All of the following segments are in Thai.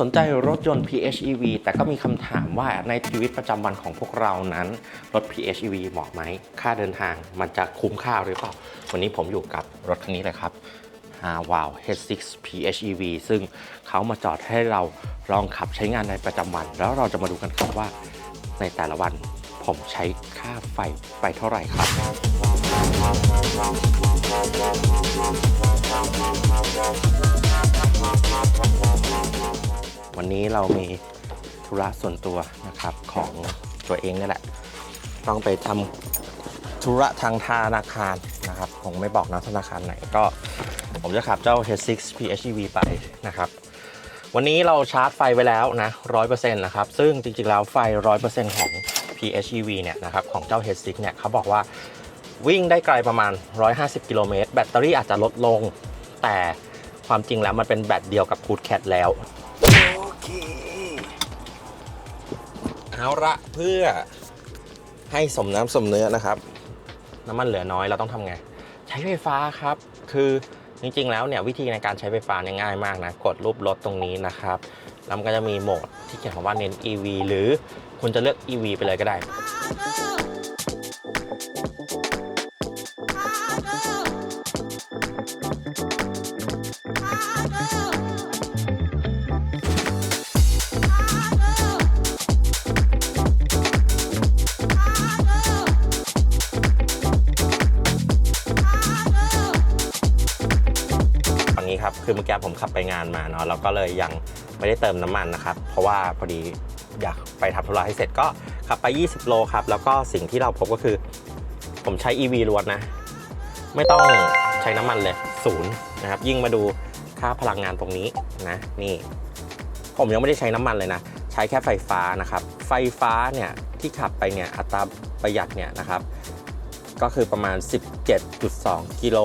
สนใจรถยนต์ PHEV แต่ก็มีคำถามว่าในชีวิตประจำวันของพวกเรานั้น รถ PHEV เหมาะไหม ค่าเดินทางมันจะคุ้มค่าหรือเปล่า วันนี้ผมอยู่กับรถคันนี้เลยครับ h a w o w H6 PHEV ซึ่งเขามาจอดให้เราลองขับใช้งานในประจำวัน แล้วเราจะมาดูกันครับว่า ในแต่ละวันผมใช้ค่าไฟไปเท่าไหร่ครับ วันนี้เรามีธุระส่วนตัวนะครับของตัวเองนี่แหละ ต้องไปทำธุระทางธนาคารนะครับ ผมไม่บอกนะธนาคารไหนก็ ผมจะขับเจ้า H6 PHEV ไปนะครับ วันนี้เราชาร์จไฟไว้แล้วนะ100%นะครับ ซึ่งจริงๆแล้วไฟ 100%ของ PHEV เนี่ยนะครับของเจ้า H6 เนี่ยเขาบอกว่าวิ่งได้ไกลประมาณ 150 กิโลเมตร แบตเตอรี่อาจจะลดลง แต่ความจริงแล้วมันเป็นแบตเดียวกับ Good Cat แล้ว เค เอาละเพื่อให้สมน้ำสมเนื้อนะครับ น้ำมันเหลือน้อยเราต้องทำไง ใช้ไฟฟ้าครับ คือจริงๆ แล้วเนี่ยวิธีในการใช้ไฟฟ้าเนี่ยง่ายมากนะ กดรูปรถตรงนี้นะครับ แล้วมันก็จะมีโหมดที่เขียนคำว่าเน้น EV หรือคุณจะเลือก EV ไปเลยก็ได้ ก็เลยยังไม่ได้เติมน้ำมันนะครับ เพราะว่าพอดีอยากไปทำธุระให้เสร็จก็ขับไป 20 โลครับ แล้วก็สิ่งที่เราพบก็คือ ผมใช้ EV ล้วนนะ ไม่ต้องใช้น้ำมันเลยศูนย์นะครับ ยิ่งมาดูค่าพลังงานตรงนี้นะ นี่ ผมยังไม่ได้ใช้น้ำมันเลยนะ ใช้แค่ไฟฟ้านะครับ ไฟฟ้าเนี่ยที่ขับไปเนี่ยอัตราประหยัดเนี่ยนะครับ ก็คือประมาณ 17.2 กิโล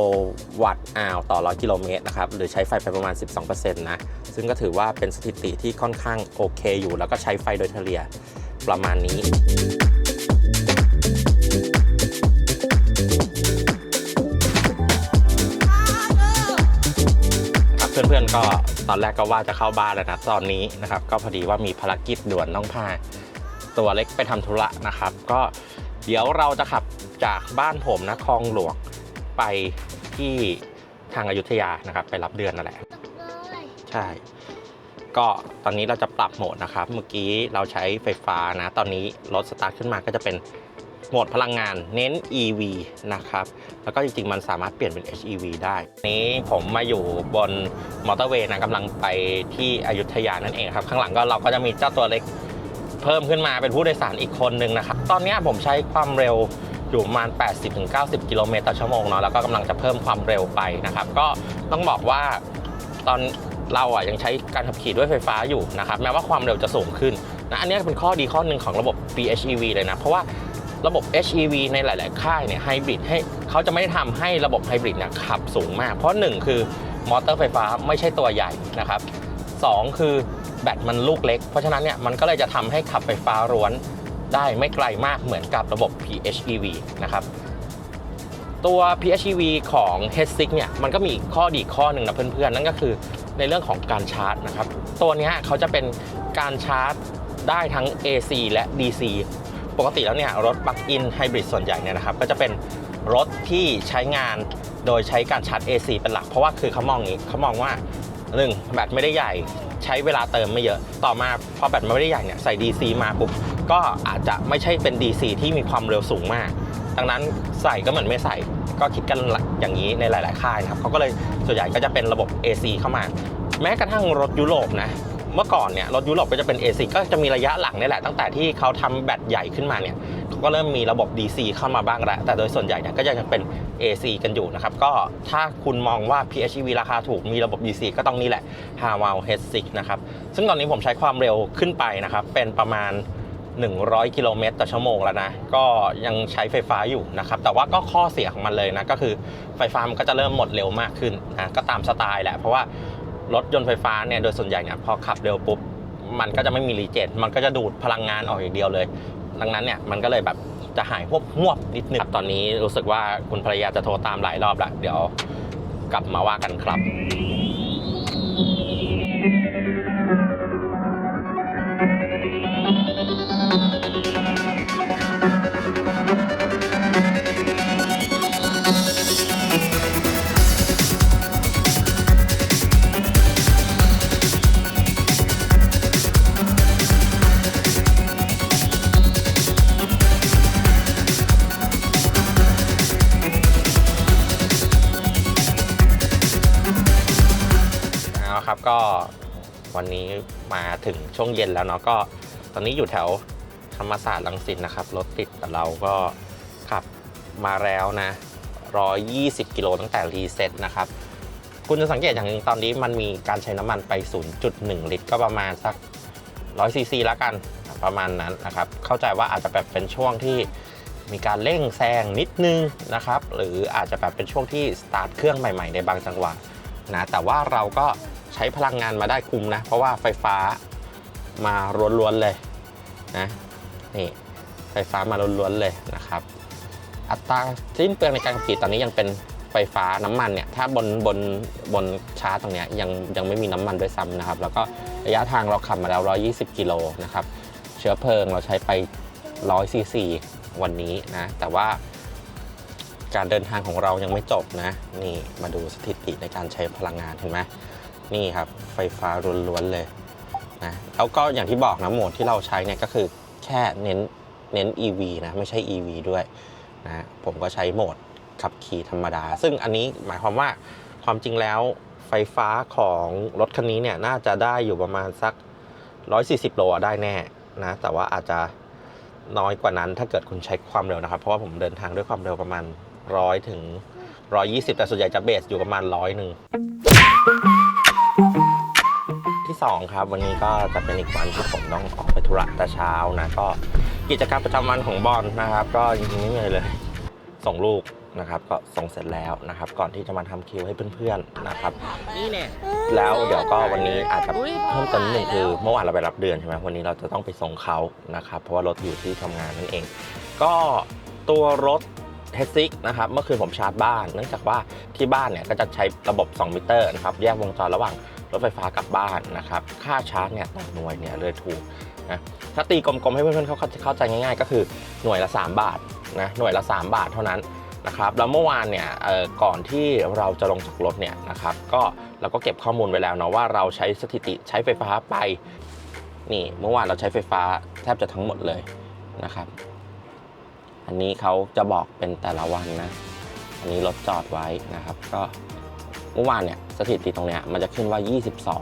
วัตต์อาวต่อ 100 กิโลเมตรนะครับ หรือใช้ไฟไปประมาณ 12%นะ ซึ่งก็ถือว่าเป็นสถิติที่ค่อนข้างโอเคอยู่ แล้วก็ใช้ไฟโดยเฉลี่ยประมาณนี้ครับเพื่อนๆก็ตอนแรกก็ว่าจะเข้าบ้านแล้วนะตอนนี้นะครับ ก็พอดีว่ามีภารกิจด่วนต้องพาตัวเล็กไปทำธุระนะครับ ก็เดี๋ยวเราจะขับจากบ้านผมนะคลองหลวงไปที่ทางอายุทยานะครับ ไปรับเดือนนั่นแหละ ช่ ก็ตอนนี้เราจะปรับโหมดนะครับ เมื่อกี้เราใช้ไฟฟ้านะ ตอนนี้รถสตาร์ทขึ้นมาก็จะเป็นโหมดพลังงานเน้น EV นะครับ แล้วก็จริงๆ มันสามารถเปลี่ยนเป็น HEV ได้ นี้ผมมาอยู่บนมอเตอร์เวย์นะกำลังไปที่อยุธยานั่นเองครับ ข้างหลังก็เราก็จะมีเจ้าตัวเล็กเพิ่มขึ้นมาเป็นผู้โดยสารอีกคนนึงนะครับ ตอนนี้ผมใช้ความเร็วอยู่ประมาณ 80-90 กิโลเมตรต่อชั่วโมงเนาะ แล้วก็กำลังจะเพิ่มความเร็วไปนะครับ ก็ต้องบอกว่าตอน เราอะยังใช้การขับขี่ด้วยไฟฟ้าอยู่นะครับแม้ว่าความเร็วจะสูงขึ้นนะอันนี้เป็นข้อดีข้อหนึ่งของระบบ PHEV เลยนะ เพราะว่าระบบ HEV ในหลาย ๆ ค่ายเนี่ยไฮบริดให้เขาจะไม่ได้ทำให้ระบบไฮบริดเนี่ยขับสูงมาก เพราะ 1 คือมอเตอร์ไฟฟ้าไม่ใช่ตัวใหญ่นะครับ 2 คือแบตมันลูกเล็ก เพราะฉะนั้นเนี่ยมันก็เลยจะทำให้ขับไฟฟ้าร้วนได้ไม่ไกลมากเหมือนกับระบบ PHEV นะครับตัว PHEV ของ H6 เนี่ยมันก็มีข้อดีข้อหนึ่งนะเพื่อน ๆ นั่นก็คือ ในเรื่องของการชาร์จนะครับ ตัวนี้เขาจะเป็นการชาร์จได้ทั้ง AC และ DC ปกติแล้วเนี่ยรถปลั๊กอินไฮบริดส่วนใหญ่เนี่ยนะครับก็จะเป็นรถที่ใช้งานโดยใช้การชาร์จ AC เป็นหลัก เพราะว่าคือเขามองอย่างนี้เขามองว่าหนึ่งแบตไม่ได้ใหญ่ใช้เวลาเติมไม่เยอะ ต่อมาพอแบตไม่ได้ใหญ่เนี่ยใส่ DC มาปุ๊บก็อาจจะไม่ใช่เป็น DC ที่มีความเร็วสูงมาก ดังนั้นใส่ก็เหมือนไม่ใส่ ก็คิดกันอย่างนี้ในหลาย ๆ ค่ายนะครับเขาก็เลยส่วนใหญ่ก็จะเป็นระบบ AC เข้ามา แม้กระทั่งรถยุโรปนะเมื่อก่อนเนี่ยรถยุโรปก็จะเป็น AC ก็จะมีระยะหลังนี่แหละตั้งแต่ที่เขาทำแบตใหญ่ขึ้นมาเนี่ยเขาก็เริ่มมีระบบ DC เข้ามาบ้างแล้ว แต่โดยส่วนใหญ่เนี่ยก็ยังเป็น AC กันอยู่นะครับ ก็ถ้าคุณมองว่า PHEV ราคาถูกมีระบบ DC ก็ต้องนี่แหละ h a w a l H6 นะครับ ซึ่งตอนนี้ผมใช้ความเร็วขึ้นไปนะครับ เป็นประมาณ 100 กิโลเมตรต่อชั่วโมงแล้วนะ ก็ยังใช้ไฟฟ้าอยู่นะครับ แต่ว่าก็ข้อเสียของมันเลยนะ ก็คือไฟฟ้ามันก็จะเริ่มหมดเร็วมากขึ้นนะ ก็ตามสไตล์แหละ เพราะว่ารถยนต์ไฟฟ้าเนี่ย โดยส่วนใหญ่เนี่ยพอขับเร็วปุ๊บ มันก็จะไม่มีรีเจนมันก็จะดูดพลังงานออกอย่างเดียวเลย ดังนั้นเนี่ย มันก็เลยแบบจะหายพวกหวบนิดนึงตอนนี้รู้สึกว่าคุณภรรยาจะโทรตามหลายรอบละเดี๋ยวกลับมาว่ากันครับ ถึงช่วงเย็นแล้วเนาะก็ตอนนี้อยู่แถวธรรมศาสตร์ลังสิตนะครับรถติดแต่เราก็ขับมาแล้วนะ 120 กิโลตั้งแต่รีเซ็ตนะครับคุณจะสังเกตอย่างหนึงตอนนี้มันมีการใช้น้ำมันไป 0.1 ลิตร ก็ประมาณสัก100ซีซีล้วกันประมาณนั้นนะครับเข้าใจว่าอาจจะแบบเป็นช่วงที่มีการเร่งแซงนิดนึงนะครับ หรืออาจจะแบบเป็นช่วงที่สตาร์ทเครื่องใหม่ๆ ในบางจังหวะนะแต่ว่าเราก็ใช้พลังงานมาได้คุ้มนะ เพราะว่าไฟฟ้า มาล้วนๆเลยนะนี่ไฟฟ้ามาล้วนๆเลยนะครับ อัตราสิ้นเปลืองในการขับขี่ตอนนี้ยังเป็นไฟฟ้าน้ำมันเนี่ยถ้าบนบนบนชาร์จตรงเนี้ยยังยังไม่มีน้ำมันด้วยซ้ำนะครับ แล้วก็ระยะทางเราขับมาแล้ว 120 กิโลนะครับ เชื้อเพลิงเราใช้ไป 100 ซีซีวันนี้นะ แต่ว่าการเดินทางของเรายังไม่จบนะ นี่มาดูสถิติในการใช้พลังงานเห็นไหมนี่ครับ ไฟฟ้าล้วนๆเลย นะแล้วก็อย่างที่บอกนะโหมดที่เราใช้เนี่ยก็คือแค่เน้นเน้น EV นะไม่ใช่ EV ด้วยนะผมก็ใช้โหมดขับขี่ธรรมดา ซึ่งอันนี้หมายความว่าความจริงแล้วไฟฟ้าของรถคันนี้เนี่ยน่าจะได้อยู่ประมาณสัก 140 โลได้แน่นะแต่ว่าอาจจะน้อยกว่านั้นถ้าเกิดคุณใช้ความเร็วนะครับ เพราะว่าผมเดินทางด้วยความเร็วประมาณ 100 ถึง 120 แต่ส่วนใหญ่จะเบสอยู่ประมาณร้อยหนึ่ง ที่สองครับวันนี้ก็จะเป็นอีกวันที่ผมต้องออกไปธุระแต่เช้านะก็กิจกรรมประจำวันของบอลนะครับ ก็จริงๆไม่มีอะไรเลย ส่งลูกนะครับ ก็ส่งเสร็จแล้วนะครับ ก่อนที่จะมาทำคิวให้เพื่อนๆนะครับ นี่เนี่ยแล้วเดี๋ยวก็วันนี้อาจจะเพิ่มเติมนิดนึงคือเมื่อวานเราไปรับเดือนใช่ไหมวันนี้เราจะต้องไปส่งเขานะครับ เพราะว่ารถอยู่ที่ทำงานนั่นเอง ก็ตัวรถเทสซิกนะครับเมื่อคืนผมชาร์จบ้าน เนื่องจากว่าที่บ้านเนี่ยก็จะใช้ระบบ 2 มิเตอร์นะครับแยกวงจรระหว่าง รถไฟฟ้ากลับบ้านนะครับ ค่าชาร์จเนี่ยต่อหน่วยเนี่ยเลยถูกนะถ้าตีกลมๆให้เพื่อนๆเขาเข้าใจง่ายๆ ก็คือหน่วยละ 3 บาทนะหน่วยละ 3 บาทเท่านั้นนะครับแล้วเมื่อวานเนี่ยเอ่อก่อนที่เราจะลงจากรถเนี่ยนะครับก็เราก็เก็บข้อมูลไว้แล้วเนาะว่าเราใช้สถิติใช้ไฟฟ้าไปนี่เมื่อวานเราใช้ไฟฟ้าแทบจะทั้งหมดเลยนะครับ อันนี้เขาจะบอกเป็นแต่ละวันนะ อันนี้รถจอดไว้นะครับ ก็เมื่อวานเนี่ย สถิติตรงเนี้ยมันจะขึ้นว่า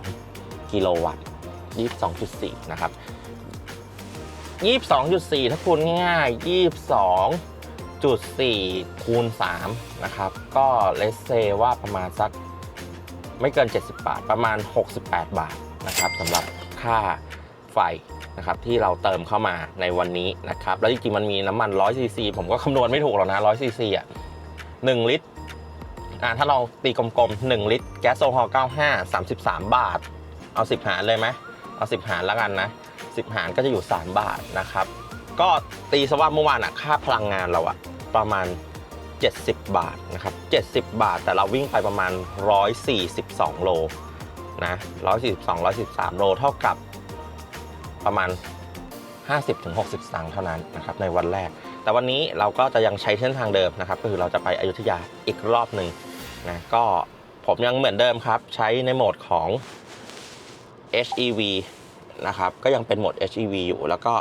22 กิโลวัตต์ 22.4 นะครับ 22.4 ถ้าคูณง่ายๆ 22.4 คูณ 3 นะครับ ก็เลสเซว่าประมาณสักไม่เกิน 70 บาท ประมาณ 68 บาทนะครับสำหรับค่าไฟนะครับที่เราเติมเข้ามาในวันนี้นะครับ แล้วจริงๆมันมีน้ำมัน100ซีซีผมก็คำนวณไม่ถูกหรอกนะ100ซีซีอะ1ลิตร อ่าถ้าเราตีกลมๆ1ลิตรแก๊สโซฮอล์95 33 บาท เอา 10 หารเลยไหมเอา 10 หารแล้วกันนะ 10 หารก็จะอยู่ 3 บาทนะครับ ก็ตีซะว่าเมื่อวานอะค่าพลังงานเราอะประมาณ 70 บาทนะครับ 70 บาท แต่เราวิ่งไปประมาณ 142 โลนะ142 143 โลเท่ากับประมาณ 50-60สตางค์เท่านั้นนะครับในวันแรก แต่วันนี้เราก็จะยังใช้เส้นทางเดิมนะครับ ก็คือเราจะไปอยุธยาอีกรอบหนึ่ง นะก็ผมยังเหมือนเดิมครับ ใช้ในโหมดของ HEV นะครับ ก็ยังเป็นโหมด HEV อยู่ แล้วก็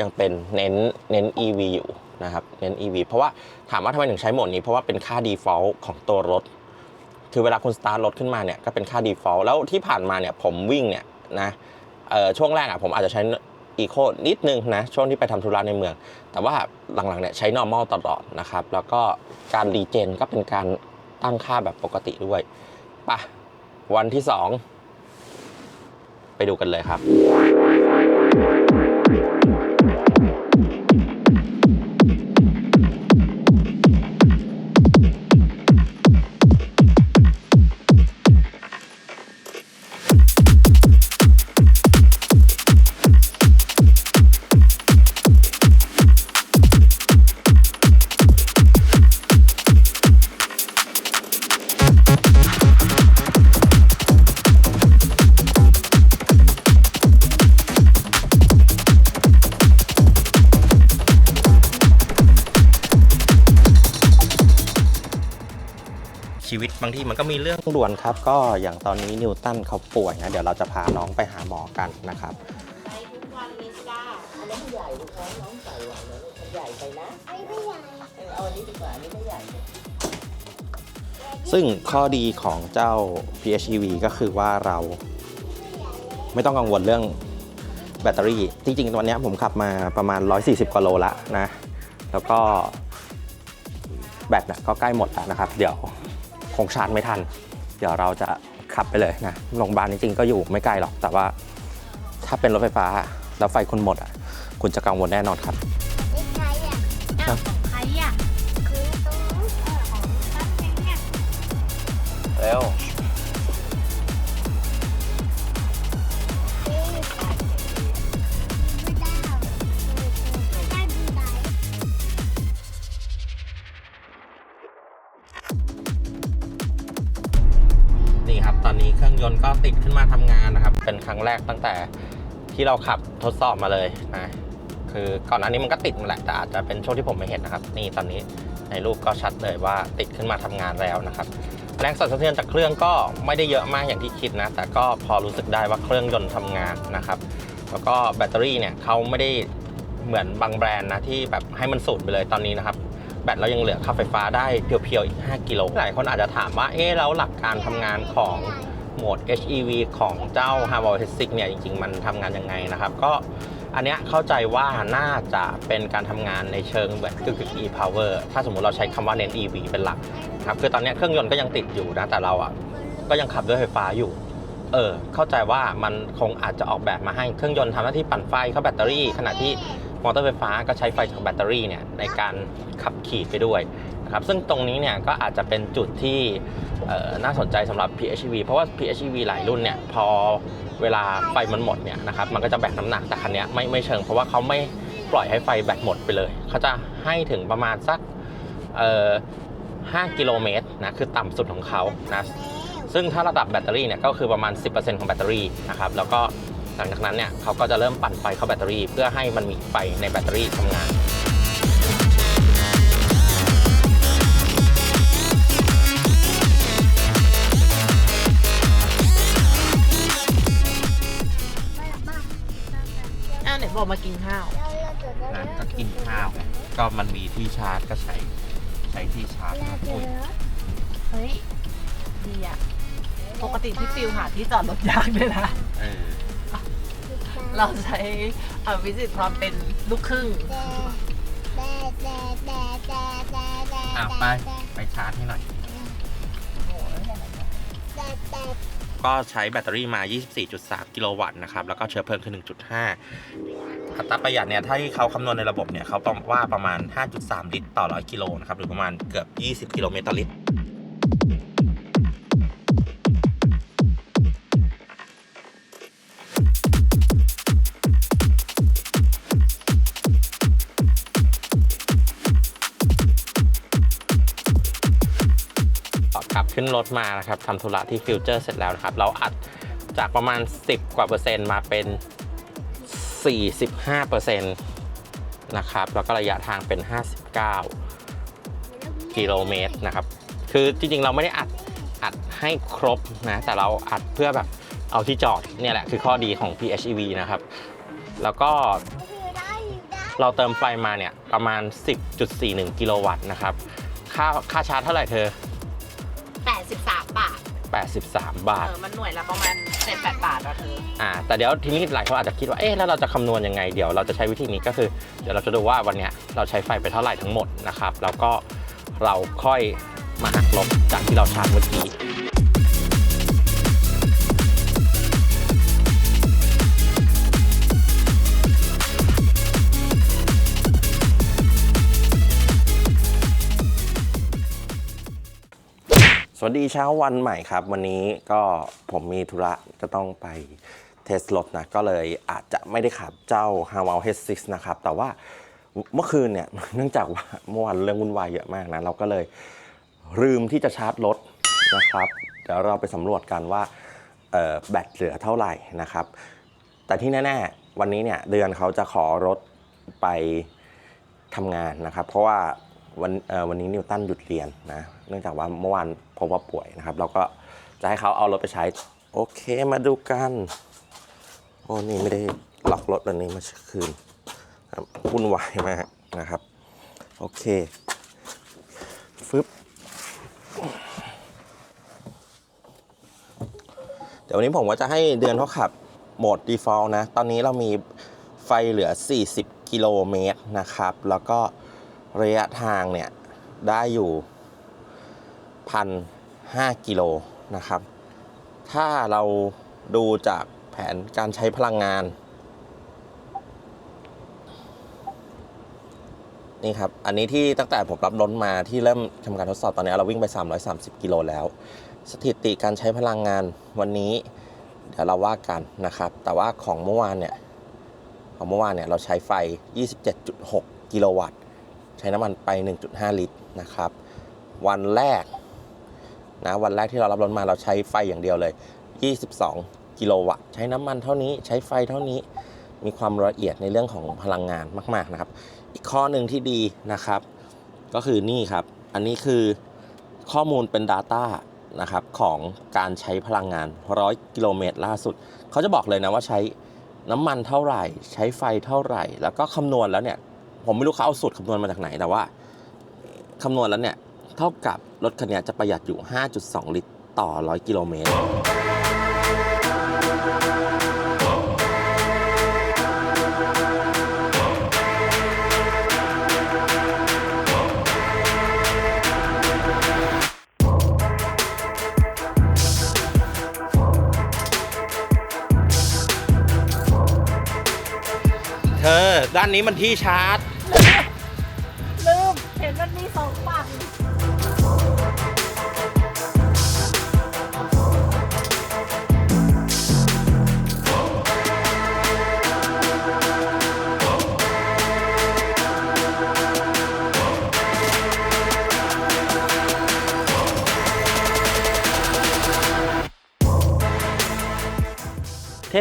ยังเป็นเน้นเน้น EV อยู่นะครับ เน้น EV เพราะว่าถามว่าทำไมถึงใช้โหมดนี้ เพราะว่าเป็นค่า default ของตัวรถ คือเวลาคุณสตาร์ทรถขึ้นมาเนี่ยก็เป็นค่า default แล้วที่ผ่านมาเนี่ยผมวิ่งเนี่ยนะช่วงแรกอะผมอาจจะใช้อีโคนิดนึงนะ ช่วงที่ไปทำธุระในเมือง แต่ว่าหลังๆเนี่ยใช้ normal ตลอดนะครับ แล้วก็การรีเจนก็เป็นการ ตั้งค่าแบบปกติด้วยปะวันที่ 2 ไปดูกันเลยครับ มันก็มีเรื่องด่วนครับ ก็อย่างตอนนี้นิวตันเขาป่วยนะเดี๋ยวเราจะพาน้องไปหาหมอกันนะครับไปทุกวันเลยจ้าอันนี้มันใหญ่ลูกน้องน้องใส่ไหวนะลูกมันใหญ่ไปนะไอ้ไม่ใหญ่เออเอาอันนี้ดีกว่าอันนี้ไม่ใหญ่ลูกซึ่งข้อดีของเจ้า PHEV ก็คือว่าเราไม่ต้องกังวลเรื่องแบตเตอรี่ จริงๆ วันเนี้ยผมขับมาประมาณ 140กว่าโลละนะ แล้วก็แบตน่ะก็ใกล้หมดแล้วนะครับ เดี๋ยว คงชาร์จไม่ทัน เดี๋ยวเราจะขับไปเลยนะโรงพยาบาลจริงๆก็อยู่ไม่ไกลหรอก แต่ว่าถ้าเป็นรถไฟฟ้าแล้วไฟคุณหมดอะคุณจะกังวลแน่นอนครับ ไม่ใช่อะครับ ยนต์ก็ติดขึ้นมาทำงานนะครับ เป็นครั้งแรกตั้งแต่ที่เราขับทดสอบมาเลยนะคือก่อนหน้านี้มันก็ติดมาแหละแต่อาจจะเป็นช่วงที่ผมไม่เห็นนะครับ นี่ตอนนี้ในรูปก็ชัดเลยว่าติดขึ้นมาทำงานแล้วนะครับ แรงสั่นสะเทือนจากเครื่องก็ไม่ได้เยอะมากอย่างที่คิดนะ แต่ก็พอรู้สึกได้ว่าเครื่องยนต์ทำงานนะครับ แล้วก็แบตเตอรี่เนี่ยเขาไม่ได้เหมือนบางแบรนด์นะที่แบบให้มันสูญไปเลยตอนนี้นะครับแบตเรายังเหลือค่าไฟฟ้าได้เพียวๆอีก 5 กิโลหลายคนอาจจะถามว่าเอ๊ะแล้วหลักการทำงานของ โหมด HEV ของเจ้า h a v a l h 6เนี่ยจริง ๆ มันทำงานยังไงนะครับ ก็อันเนี้ยเข้าใจว่าน่าจะเป็นการทำงานในเชิงแบบกึ่งๆ e-power ถ้าสมมุติเราใช้คำว่าเน้น EV เป็นหลักครับคือตอนเนี้ยเครื่องยนต์ก็ยังติดอยู่นะแต่เราอะก็ยังขับด้วยไฟฟ้าอยู่เออเข้าใจว่ามันคงอาจจะออกแบบมาให้เครื่องยนต์ทำหน้าที่ปั่นไฟเข้าแบตเตอรี่ ขณะที่มอเตอร์ไฟฟ้าก็ใช้ไฟจากแบตเตอรี่เนี่ยในการขับขี่ไปด้วย นะครับซึ่งตรงนี้เนี่ยก็อาจจะเป็นจุดที่น่าสนใจสำหรับ PHEV เพราะว่า PHEV หลายรุ่นเนี่ยพอเวลาไฟมันหมดเนี่ยนะครับมันก็จะแบกน้ำหนักแต่คันนี้ไม่ไม่เชิงเพราะว่าเขาไม่ปล่อยให้ไฟแบตหมดไปเลย เขาจะให้ถึงประมาณสักเอ่อ5กิโลเมตรนะคือต่ำสุดของเขานะซึ่งถ้าระดับแบตเตอรี่เนี่ยก็คือประมาณ 10%ของแบตเตอรี่นะครับแล้วก็หลังจากนั้นเนี่ยเขาก็จะเริ่มปั่นไฟเข้าแบตเตอรี่ เพื่อให้มันมีไฟในแบตเตอรี่ทำงาน บอกมากินข้าวนะก็กินข้าวไงก็มันมีที่ชาร์จก็ใช้ใช้ที่ชาร์จนะอุ้ยเฮ้ย ดีอะ ปกติที่ฟิลหาที่จอดรถยากด้วยนะ เออเราใช้เอ่อวิสิตความเป็นลูกครึ่งอะไป ไปชาร์จให้หน่อย ก็ใช้แบตเตอรี่มา 24.3 กิโลวัตต์นะครับ แล้วก็เชื้อเพลิงคือ 1.5 อัตราประหยัดเนี่ย ถ้าที่เขาคำนวณในระบบเนี่ยเขาบอกว่าประมาณ 5.3 ลิตรต่อ 100 กิโลนะครับ หรือประมาณเกือบ 20 กิโลเมตรต่อลิตร ขึ้นรถมานะครับทำธุระที่ฟิวเจอร์เสร็จแล้วนะครับ เราอัดจากประมาณ 10 กว่าเปอร์เซ็นต์มาเป็น 45เปอร์เซ็นต์นะครับ แล้วก็ระยะทางเป็น 59 กิโลเมตรนะครับ คือจริงๆ เราไม่ได้อัดอัดให้ครบนะ แต่เราอัดเพื่อแบบเอาที่จอดเนี่ยแหละคือข้อดีของ PHEV นะครับ แล้วก็เราเติมไฟมาเนี่ยประมาณ 10.41 กิโลวัตต์นะครับ ค่าค่าชาร์จเท่าไหร่เธอ 83 บาท 83 บาท เออ มันหน่วยละประมาณ7-8บาทอะเธอ อ่า แต่เดี๋ยวทีนี้หลายคนอาจจะคิดว่า เอ๊ะ แล้วเราจะคำนวณยังไง เดี๋ยวเราจะใช้วิธีนี้ก็คือ เดี๋ยวเราจะดูว่าวันเนี้ยเราใช้ไฟไปเท่าไหร่ทั้งหมดนะครับ แล้วก็เราค่อยมาหักลบจากที่เราชาร์จเมื่อกี้ สวัสดีเช้าวันใหม่ครับ วันนี้ก็ผมมีธุระจะต้องไปเทสรถนะ ก็เลยอาจจะไม่ได้ขับเจ้า h a w a l H6 นะครับ แต่ว่าเมื่อคืนเนี่ยเนื่องจากว่าเมื่อวานเรื่องวุ่นวายเยอะมากนะ เราก็เลยลืมที่จะชาร์จรถนะครับ เดี๋ยวเราไปสำรวจกันว่าแบตเหลือเท่าไหร่นะครับ แต่ที่แน่ๆ วันนี้เนี่ยเดือนเขาจะขอรถไปทำงานนะครับ เพราะว่าวันวันนี้นิวตันหยุดเรียนนะ เนื่องจากว่าเมื่อวาน พบว่าป่วยนะครับ เราก็จะให้เขาเอารถไปใช้ โอเคมาดูกัน โอ้นี่ไม่ได้ล็อกรถอันนี้มาคืนวุ่นวายมากนะครับ โอเคฟึบเดี๋ยววันนี้ผมก็จะให้เดือนเขาขับโหมด default นะ ตอนนี้เรามีไฟเหลือ 40 กิโลเมตรนะครับ แล้วก็ระยะทางเนี่ย ได้อยู่ พันห้ากิโลนะครับ ถ้าเราดูจากแผนการใช้พลังงาน นี่ครับ อันนี้ที่ตั้งแต่ผมรับรถมาที่เริ่มทำการทดสอบตอนนี้เราวิ่งไป 330 กิโลแล้ว สถิติการใช้พลังงานวันนี้ เดี๋ยวเราว่ากันนะครับ แต่ว่าของเมื่อวานเนี่ยของเมื่อวานเนี่ยเราใช้ไฟ 27.6 กิโลวัตต์ ใช้น้ำมันไป 1.5 ลิตรนะครับ วันแรก นะวันแรกที่เรารับรถมาเราใช้ไฟอย่างเดียวเลย 22 กิโลวัตต์ ใช้น้ำมันเท่านี้ใช้ไฟเท่านี้ มีความละเอียดในเรื่องของพลังงานมากๆนะครับ อีกข้อหนึ่งที่ดีนะครับ ก็คือนี่ครับ อันนี้คือข้อมูลเป็น Data นะครับของการใช้พลังงาน 100 กิโลเมตรล่าสุด เขาจะบอกเลยนะว่าใช้น้ำมันเท่าไหร่ ใช้ไฟเท่าไหร่ แล้วก็คำนวณแล้วเนี่ย ผมไม่รู้เขาเอาสูตรคำนวณมาจากไหนแต่ว่าคำนวณแล้วเนี่ย เท่ากับรถคันนี้จะประหยัดอยู่ 5.2 ลิตรต่อ 100 กิโลเมตร เธอ ด้านนี้มันที่ชาร์จ ลืม เห็นมันมีสองฝั่ง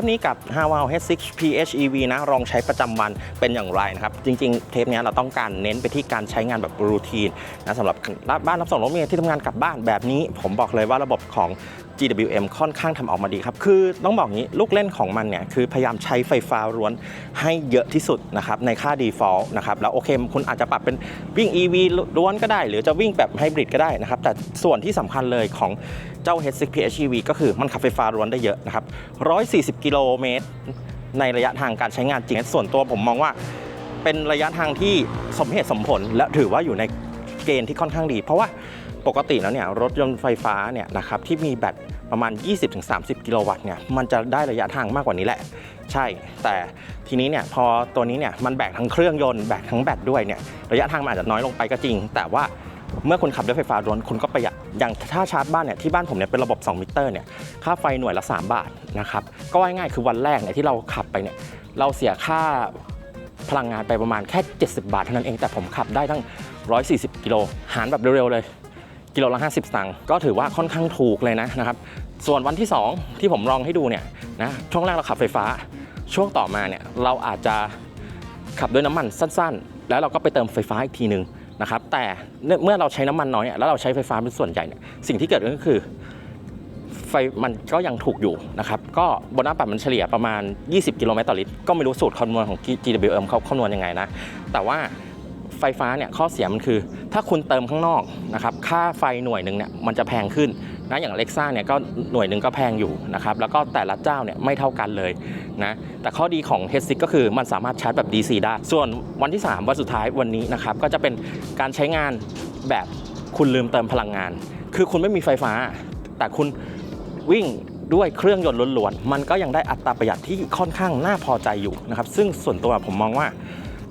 ปนี้กับ h a w a l H6 PHEV นะลองใช้ประจำวันเป็นอย่างไรนะครับ จริง ๆ เทปนี้เราต้องการเน้นไปที่การใช้งานแบบรูทีนนะสำหรับบ้านรับส่งรถเมล์ที่ทำงานกลับบ้านแบบนี้ ผมบอกเลยว่าระบบของ GWM ค่อนข้างทำออกมาดีครับ คือต้องบอกงี้ลูกเล่นของมันเนี่ยคือพยายามใช้ไฟฟ้าล้วนให้เยอะที่สุดนะครับในค่า default นะครับแล้วโอเคคุณอาจจะปรับเป็นวิ่ง EV ล้วนก็ได้ หรือจะวิ่งแบบไฮบริดก็ได้นะครับ แต่ส่วนที่สำคัญเลยของเจ้า H6 PHEV ก็คือมันขับไฟฟ้าล้วนได้เยอะนะครับ140กิโลเมตร ในระยะทางการใช้งานจริง ส่วนตัวผมมองว่า เป็นระยะทางที่สมเหตุสมผล และถือว่าอยู่ในเกณฑ์ที่ค่อนข้างดี เพราะว่าปกติแล้วเนี่ยรถยนต์ไฟฟ้าเนี่ยนะครับที่มีแบตประมาณ 20-30 กิโลวัตต์เนี่ยมันจะได้ระยะทางมากกว่านี้แหละ ใช่ แต่ทีนี้เนี่ยพอตัวนี้เนี่ยมันแบกทั้งเครื่องยนต์แบกทั้งแบตด้วยเนี่ยระยะทางมันอาจจะน้อยลงไปก็จริง แต่ว่า เมื่อคุณขับด้วยไฟฟ้าล้วนคุณก็ประหยัดอย่างถ้าชาร์จบ้านเนี่ยที่บ้านผมเนี่ยเป็นระบบ 2 มิเตอร์เนี่ยค่าไฟหน่วยละ 3 บาทนะครับก็ว่าง่ายๆคือวันแรกเนี่ยที่เราขับไปเนี่ยเราเสียค่าพลังงานไปประมาณแค่ 70 บาทเท่านั้นเองแต่ผมขับได้ตั้ง 140 กิโลหารแบบเร็วๆเลย กิโลละ 50สตางค์ก็ถือว่าค่อนข้างถูกเลยนะนะครับส่วนวันที่ 2 ที่ผมลองให้ดูเนี่ยนะช่วงแรกเราขับไฟฟ้า ช่วงต่อมาเนี่ยเราอาจจะขับด้วยน้ำมันสั้น ๆ แล้วเราก็ไปเติมไฟฟ้าอีกทีหนึ่ง นะครับแต่เมื่อเราใช้น้ำมันน้อยแล้วเราใช้ไฟฟ้าเป็นส่วนใหญ่เนี่ยสิ่งที่เกิดขึ้นก็คือไฟมันก็ยังถูกอยู่นะครับก็บนหน้าปัดมันเฉลี่ยประมาณ 20 กิโลเมตรต่อลิตรก็ไม่รู้สูตรคำนวณของ GWM เขาคำนวณยังไงนะแต่ว่าไฟฟ้าเนี่ยข้อเสียมันคือ ถ้าคุณเติมข้างนอกนะครับค่าไฟหน่วยหนึ่งเนี่ยมันจะแพงขึ้น นะอย่างเล็กซ่าเนี่ยก็หน่วยหนึ่งก็แพงอยู่นะครับแล้วก็แต่ละเจ้าเนี่ยไม่เท่ากันเลยนะแต่ข้อดีของ h 6ก็คือมันสามารถชาร์จแบบ DC ได้ ส่วนวันที่ 3 วันสุดท้ายวันนี้นะครับก็จะเป็นการใช้งานแบบคุณลืมเติมพลังงาน คือคุณไม่มีไฟฟ้า แต่คุณวิ่งด้วยเครื่องยนต์ล้วนๆ มันก็ยังได้อัตราประหยัดที่ค่อนข้างน่าพอใจอยู่นะครับ ซึ่งส่วนตัวผมมองว่า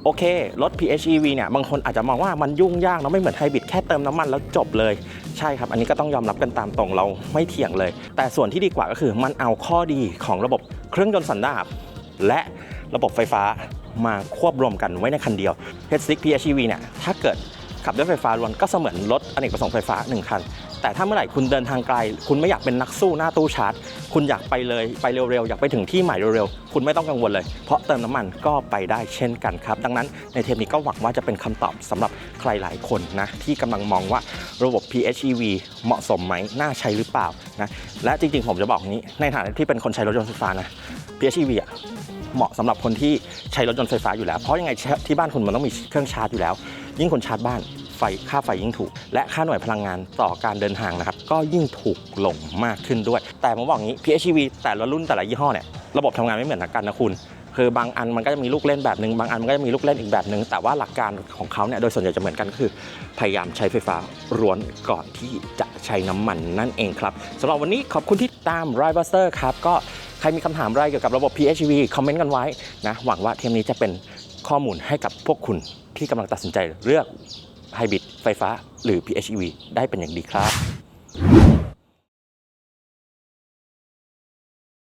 โอเค รถ PHEV เนี่ย บางคนอาจจะมองว่ามันยุ่งยากเนอะไม่เหมือนไฮบริดแค่เติมน้ำมันแล้วจบเลย ใช่ครับ อันนี้ก็ต้องยอมรับกันตามตรงเราไม่เถียงเลย แต่ส่วนที่ดีกว่าก็คือมันเอาข้อดีของระบบเครื่องยนต์สันดาปและระบบไฟฟ้ามาควบรวมกันไว้ในคันเดียว H6 PHEV เนี่ยถ้าเกิดขับด้วยไฟฟ้าล้วนก็เสมือนรถอเนกประสงค์ไฟฟ้าหนึ่งคัน แต่ถ้าเมื่อไหร่คุณเดินทางไกล คุณไม่อยากเป็นนักสู้หน้าตู้ชาร์จ คุณอยากไปเลยไปเร็วๆ อยากไปถึงที่หมายเร็วๆ คุณไม่ต้องกังวลเลย เพราะเติมน้ำมันก็ไปได้เช่นกันครับ ดังนั้นในเทปนี้ก็หวังว่าจะเป็นคำตอบสำหรับใครหลายคนนะที่กำลังมองว่าระบบ PHEV เหมาะสมไหมน่าใช้หรือเปล่านะและจริงๆ ผมจะบอกนี้ในฐานะที่เป็นคนใช้รถยนต์ไฟฟ้านะ PHEV อะเหมาะสำหรับคนที่ใช้รถยนต์ไฟฟ้าอยู่แล้ว เพราะยังไงที่บ้านคุณมันต้องมีเครื่องชาร์จอยู่แล้ว ยิ่งคนชาร์จบ้าน ไฟค่าไฟยิ่งถูก และค่าหน่วยพลังงานต่อการเดินทางนะครับ ก็ยิ่งถูกลงมากขึ้นด้วย แต่ผมบอกงี้ PHEV แต่ละรุ่นแต่ละยี่ห้อเนี่ยระบบทำงานไม่เหมือนกันนะคุณคือบางอันมันก็จะมีลูกเล่นแบบหนึ่งบางอันมันก็จะมีลูกเล่นอีกแบบหนึ่งแต่ว่าหลักการของเขาเนี่ยโดยส่วนใหญ่จะเหมือนกันก็คือ พยายามใช้ไฟฟ้าร้วนก่อนที่จะใช้น้ำมันนั่นเองครับสำหรับวันนี้ขอบคุณที่ตาม r i v e r s t e r ครับก็ใครมีคำถามอะไรเกี่ยวกับระบบ PHEV คอมเมนต์กันไว้นะหวังว่าเทปนี้จะเป็นข้อมูลให้กับพวกคุณที่กำลังตัดสินใจเลือก ไฮบริดไฟฟ้าหรือ PHEV ได้เป็นอย่างดีครับ